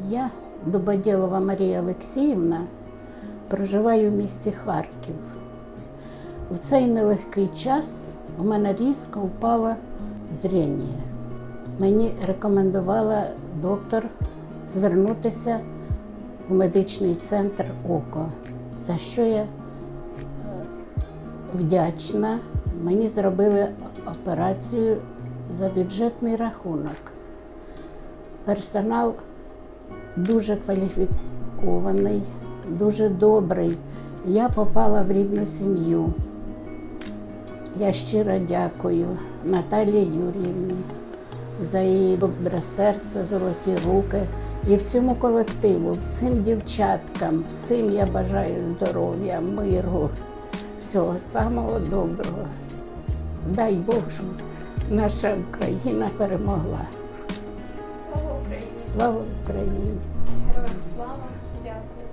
Я, Дубодєлова Марія Олексіївна, проживаю в місті Харків. В цей нелегкий час у мене різко впало зріння. Мені рекомендувала доктор звернутися в медичний центр ОКО, за що я е, вдячна. Мені зробили операцію за бюджетний рахунок. Персонал дуже кваліфікований, дуже добрий. Я попала в рідну сім'ю. Я щиро дякую Наталії Юріївні за її добре серце, золоті руки і всьому колективу, всім дівчаткам, всім я бажаю здоров'я, миру, всього самого доброго. Дай щоб наша Україна перемогла. Слава Україні! Героям слава! Дякую.